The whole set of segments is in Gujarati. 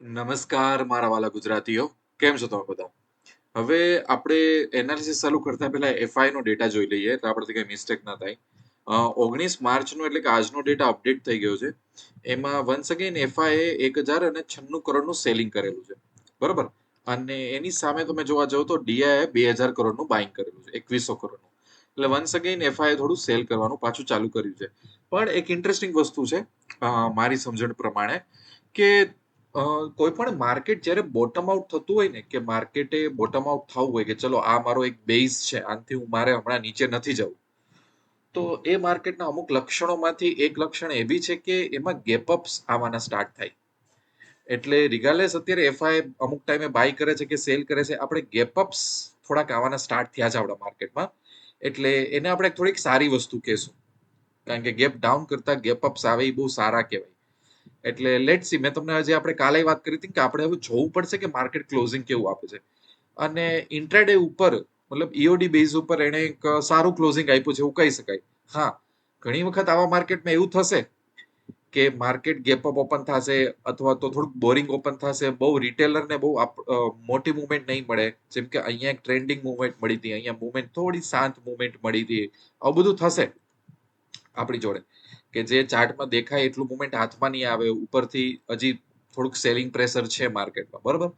નમસ્કાર મારા વાલા ગુજરાતીઓ. કેમ છો તમે બધા? હવે આપણે એનાલિસિસ ચાલુ કરતા પહેલા એફઆઈ નો ડેટા જોઈ લઈએ તો આપણથી કઈ મિસ્ટેક ના થાય. ઓગણીસ માર્ચનો એટલે કે આજનો ડેટા અપડેટ થઈ ગયો છે. એમાં વન્સ અગેન એફઆઈ એક હજાર અને છન્નું કરોડનું સેલિંગ કરેલું છે. બરોબર? અને એની સામે તમે જોવા જાવ તો ડીઆઈએ બે હજાર કરોડનું બાઇંગ કરેલું છે, એકવીસો કરોડનું. એટલે વન્સ અગેન એફઆઈ થોડું સેલ કરવાનું પાછું ચાલુ કર્યું છે. પણ એક ઇન્ટરેસ્ટિંગ વસ્તુ છે મારી સમજણ પ્રમાણે કે કોઈ પણ માર્કેટ જ્યારે બોટમ આઉટ થતું હોય ને, કે માર્કેટે બોટમ આઉટ થવું હોય કે ચલો આ મારો એક બેઝ છે, આનાથી હું મારે હમણાં નીચે નથી જવું. તો એ માર્કેટના અમુક લક્ષણોમાંથી એક લક્ષણ એ બી છે કે એમાં ગેપ અપ્સ આવવાના સ્ટાર્ટ થાય. એટલે રિગાલેસ અત્યારે એફઆઈ અમુક ટાઈમે બાય કરે છે કે સેલ કરે છે, આપણે ગેપ અપ્સ થોડાક આવવાના સ્ટાર્ટ થયા છે આપણા માર્કેટમાં. એટલે એને આપણે થોડીક સારી વસ્તુ કહેશું. કારણ કે ગેપ ડાઉન કરતા ગેપ અપ્સ આવે એ બહુ સારા કહેવાય. એટલે લેટ સી મેં તમને આજે આપણે કાલે વાત કરી હતી કે આપણે હવે જોવું પડશે કે માર્કેટ ક્લોઝિંગ કેવું આપે છે. અને ઇન્ટ્રાડે ઉપર, મતલબ ઈઓડી બેઝ ઉપર એણે એક સારું ક્લોઝિંગ આપ્યું છે એવું કહી શકાય. હા, ઘણી વખત આવા માર્કેટમાં એવું થશે કે માર્કેટ ગેપ અપ ઓપન થશે અથવા તો થોડુંક બોરિંગ ઓપન થશે, બહુ રિટેલરને બહુ મોટી મુવમેન્ટ નહીં મળે. જેમ કે અહીંયા એક ટ્રેન્ડિંગ મુવમેન્ટ મળી હતી, અહીંયા મુવમેન્ટ થોડી શાંત મુવમેન્ટ મળી હતી. આવું બધું થશે આપણી જોડે. કે જે ચાર્ટમાં દેખાય એટલું મુવમેન્ટ હાથમાં નહીં આવે, ઉપરથી હજી થોડુંક સેલિંગ પ્રેશર છે માર્કેટમાં બરોબર?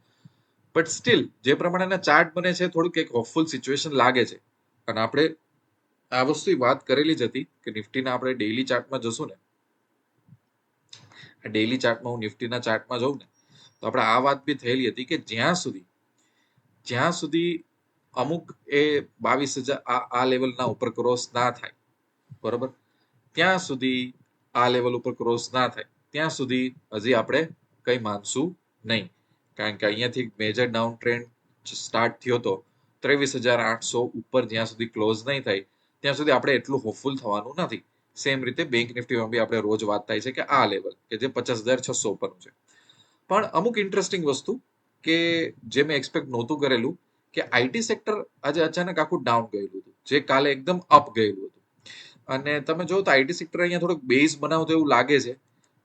બટ સ્ટીલ જે પ્રમાણેના ચાર્ટ બને છે, થોડુંક એક હોપફુલ સિચ્યુએશન લાગે છે. અને આપણે આ વસ્તુ વાત કરેલી જ હતી કે નિફ્ટીના આપણે ડેઇલી ચાર્ટમાં જશું ને ડેઇલી ચાર્ટમાં હું નિફ્ટીના ચાર્ટમાં જઉં ને, તો આપણે આ વાત બી થયેલી હતી કે જ્યાં સુધી જ્યાં સુધી અમુક એ બાવીસ હજાર, આ આ લેવલના ઉપર ક્રોસ ના થાય, બરોબર? ત્યાં સુધી આ લેવલ ઉપર ક્રોસ ના થાય. ત્યાં સુધી હજી આપણે કંઈ માનશું નહીં. કારણ કે અહીંયાથી મેજર ડાઉન ટ્રેન્ડ સ્ટાર્ટ થયો હતો ત્રેવીસ હજાર આઠસો ઉપર જ્યાં સુધી ક્લોઝ નહીં થાય, ત્યાં સુધી આપણે એટલું હોપફુલ થવાનું નથી. સેમ રીતે બેંક નિફ્ટીમાં બી આપણે રોજ વાત થાય છે કે આ લેવલ કે જે પચાસ હજાર છસો ઉપરનું છે. પણ અમુક ઇન્ટરેસ્ટિંગ વસ્તુ કે જે મેં એક્સપેક્ટ નહોતું કરેલું, કે આઈટી સેક્ટર આજે અચાનક આખું ડાઉન ગયેલું હતું. જે કાલે એકદમ અપ ગયેલું હતું. અને તમે જો તો આઈટી સેક્ટર અહીંયા થોડુંક બેઝ બનાવતો એવું લાગે છે.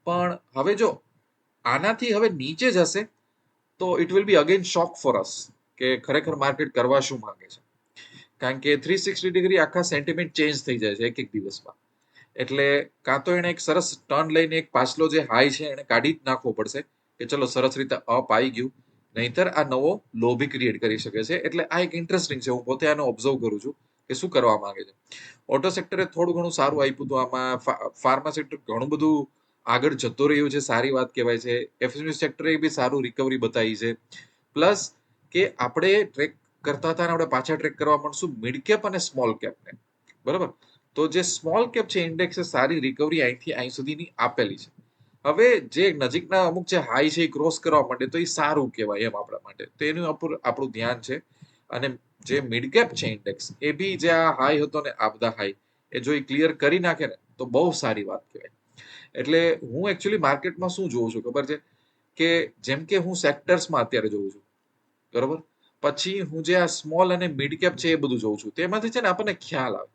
પણ હવે જો આનાથી હવે નીચે જશે તો it will be again shock for us કે ખરેખર માર્કેટ કરવા શું માંગે છે. કારણ કે થ્રી સિક્સટી ડિગ્રી આખા સેન્ટિમેન્ટ ચેન્જ થઈ જાય છે એક એક દિવસમાં. એટલે કાં તો એણે એક સરસ ટર્ન લઈને એક પાછલો જે હાઈ છે એને કાઢી જ નાખવો પડશે કે ચલો સરસ રીતે અપ આવી ગયું. નહીતર આ નવો લો ક્રિએટ કરી શકે છે. એટલે આ એક ઇન્ટરેસ્ટિંગ છે. હું પોતે આનો ઓબ્ઝર્વ કરું છું. કે શું કરવા માંગે છે? ઓટો સેક્ટરે થોડું ઘણું સારું આપ્યું હતું. આમાં ફાર્મા સેક્ટર ઘણું બધું આગળ જતો રહ્યું છે, સારી વાત કહેવાય છે. એફએમસી સેક્ટરે બી સારું રિકવરી બતાવી છે. પ્લસ કે આપણે ટ્રેક કરતા હતા આપણે પાછા ટ્રેક કરવા મળશું મિડ કેપ અને સ્મોલ કેપને બરાબર? તો જે સ્મોલ કેપ છે ઇન્ડેક્સે સારી રિકવરી અહીંથી અહીં સુધીની આપેલી છે. હવે જે નજીકના અમુક જે હાઈ છે એ ક્રોસ કરવા માટે તો એ સારું કહેવાય એમ આપણા માટે. તો એનું આપણું ધ્યાન છે. અને જે મિડ કેપ છે ઇન્ડેક્સ એ બી જે આ હાઈ હતો ને આ બધા હાઈ એ જો એ ક્લિયર કરી નાખે ને, તો બહુ સારી વાત કહેવાય. એટલે હું એકચ્યુઅલી માર્કેટમાં શું જોઉં છું ખબર છે? કે જેમ કે હું સેક્ટર્સમાં અત્યારે જોઉં છું, બરોબર? પછી હું જે આ સ્મોલ અને મિડ કેપ છે એ બધું જોઉં છું, તેમાંથી છે ને આપણને ખ્યાલ આવે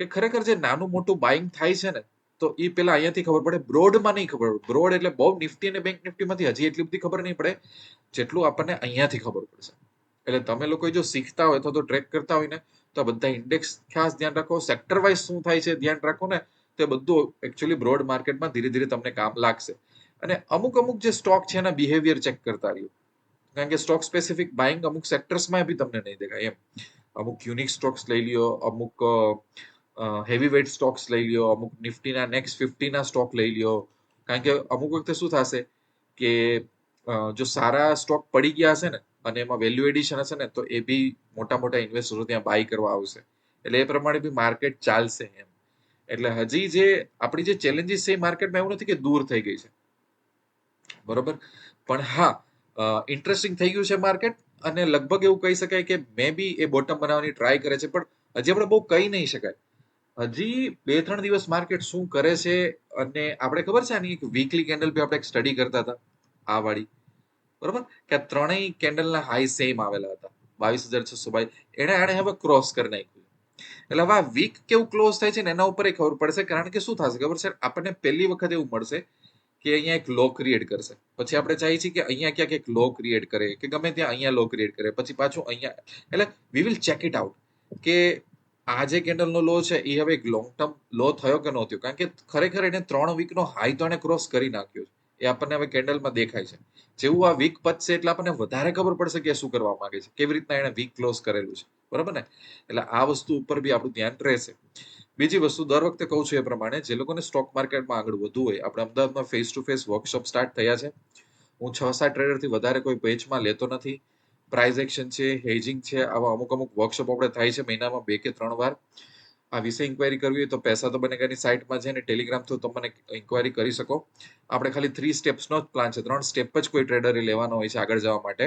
કે ખરેખર જે નાનું મોટું બાઇંગ થાય છે ને, તો એ પેલા અહીંયાથી ખબર પડે બ્રોડમાં નહીં ખબર બ્રોડ એટલે બહુ નિફ્ટી અને બેંક નિફ્ટીમાંથી હજી એટલી બધી ખબર નહીં પડે, જેટલું આપણને અહીંયાથી ખબર પડશે. એટલે તમે લોકો જો શીખતા હોય અથવા તો ટ્રેક કરતા હોય ને, તો બધા ઇન્ડેક્સ ખાસ ધ્યાન રાખો. સેક્ટર વાઇઝ શું થાય છે ધ્યાન રાખો ને, તો બધું એકચ્યુઅલી બ્રોડ માર્કેટમાં ધીરે ધીરે તમને કામ લાગશે. અને અમુક અમુક જે સ્ટોક છે એના બિહેવિયર ચેક કરતા રહ્યો. કારણ કે સ્ટોક સ્પેસિફિક બાઇંગ અમુક સેક્ટર્સમાં બી તમને નહીં દેખાય એમ. અમુક યુનિક સ્ટોક્સ લઈ લ્યો, અમુક હેવી વેઇટ સ્ટોક્સ લઈ લ્યો, અમુક નિફ્ટીના નેક્સ્ટ ફિફ્ટીના સ્ટોક લઈ લ્યો. કારણ કે અમુક વખતે શું થશે કે જો સારા સ્ટોક પડી ગયા હશે ને, અને એમાં વેલ્યુ એડિશન હશે ને, તો એ બી મોટા મોટા ઇન્વેસ્ટરો ત્યાં બાય કરવા આવશે. એટલે એ પ્રમાણે બી માર્કેટ ચાલશે એમ. એટલે હજી જે, આપણી જે ચેલેન્જીસ છે એ માર્કેટમાં એવું નથી કે દૂર થઈ ગઈ છે. બરોબર? પણ હા ઇન્ટરેસ્ટિંગ થઈ ગયું છે માર્કેટ અને લગભગ એવું કહી શકાય કે મે બી એ બોટમ બનાવવાની ટ્રાય કરે છે, પણ હજી આપણે બહુ કહી નહીં શકાય. હજી બે ત્રણ દિવસ માર્કેટ શું કરે છે, અને આપણે ખબર છે આની એક વીકલી કેન્ડલ બી આપણે એક સ્ટડી કરતા હતા. આ વાળી. બરોબર? કે ત્રણેય કેન્ડલના હાઈ સેમ આવેલા હતા. બાવીસ હજાર છસો બાવીસ એને આને હવે ક્રોસ કરી નાખ્યું. એટલે હવે આ વીક કેવું ક્લોઝ થાય છે ને એના ઉપર ખબર પડશે, કારણ કે શું થશે ખબર છે? આપણને પહેલી વખત એવું મળશે કે અહીંયા એક લો ક્રિએટ કરશે. પછી આપણે ચાહીએ છીએ કે અહીંયા ક્યાંક એક લો ક્રિએટ કરે, કે ગમે ત્યાં અહીંયા લો ક્રિએટ કરે, પછી પાછું અહીંયા એટલે we will check it out કે આ જે કેન્ડલનો લો છે એ હવે એક લોંગ ટર્મ લો થયો કે નહોતો કારણ કે ખરેખર એને ત્રણ વીકનો હાઈ તો એને ક્રોસ કરી નાખ્યો છે. એ આપણને હવે કેન્ડલમાં દેખાય છે. જેવું આ વીક પતશે એટલે આપણને વધારે ખબર પડશે કે શું કરવા માંગે છે. કેવી રીતના એને વીક ક્લોઝ કરેલું છે. બરાબર ને? એટલે આ વસ્તુ ઉપર બી આપણું ધ્યાન રહેશે. બીજી વસ્તુ, દર વખતે કહું છું એ પ્રમાણે, જે લોકોને સ્ટોક માર્કેટમાં આગળ વધવું હોય, આપણે અમદાવાદમાં face to face workshop start થયા છે. હું છ સાત ટ્રેડરથી વધારે કોઈ પેજમાં લેતો નથી. પ્રાઇઝ એક્શન છે હેજિંગ છે, આવા અમુક અમુક વર્કશોપ આપણે થાય છે મહિનામાં બે કે ત્રણ વાર. આ વિશે ઇન્ક્વાયરી કરવી હોય તો પૈસા તો બનેગાની સાઇટમાં છે ને ટેલિગ્રામ થ્રુ તમને ઇન્ક્વાયરી કરી શકો. આપણે ખાલી થ્રી સ્ટેપ્સનો જ પ્લાન છે. ત્રણ સ્ટેપ જ કોઈ ટ્રેડરે લેવાનો હોય છે આગળ જવા માટે.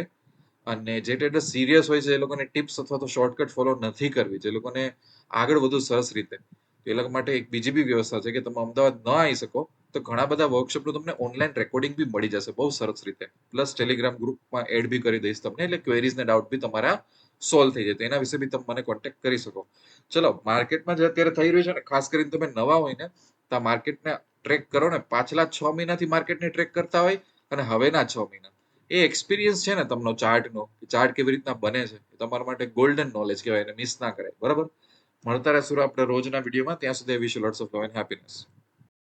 અને જે ટ્રેડર સિરિયસ હોય છે એ લોકોને ટિપ્સ અથવા તો શોર્ટકટ ફોલો નથી કરવી. જે લોકોને આગળ વધુ સરસ રીતે. એ લોકો માટે એક બીજી બી વ્યવસ્થા છે કે તમે અમદાવાદ ન આવી શકો. તો ઘણા બધા વર્કશોપનું તમને ઓનલાઈન રેકોર્ડિંગ બી મળી જશે, બહુ સરસ રીતે. પ્લસ ટેલિગ્રામ ગ્રુપમાં એડ બી કરી દઈશ તમને, એટલે ક્વેરીઝ ને ડાઉટ બી તમારા સોલ્વ થઈ જાય તો એના વિશે બી તમે મને કોન્ટેક્ટ કરી શકો. ચલો માર્કેટમાં જે અત્યારે થઈ રહ્યું છે ને, ખાસ કરીને તમે નવા હોય ને, તો માર્કેટને ટ્રેક કરો ને, પાછલા છ મહિનાથી માર્કેટને ટ્રેક કરતા હોય અને હવેના છ મહિના. એ એક્સપિરિયન્સ છે ને તમને ચાર્ટનો ચાર્ટ કેવી રીતના બને છે તમારા માટે ગોલ્ડન નોલેજ કહેવાય, એને મિસ ના કરે બરાબર? મળતા રહેશું આપણે રોજના વિડીયોમાં, ત્યાં સુધી wish lots of love and happiness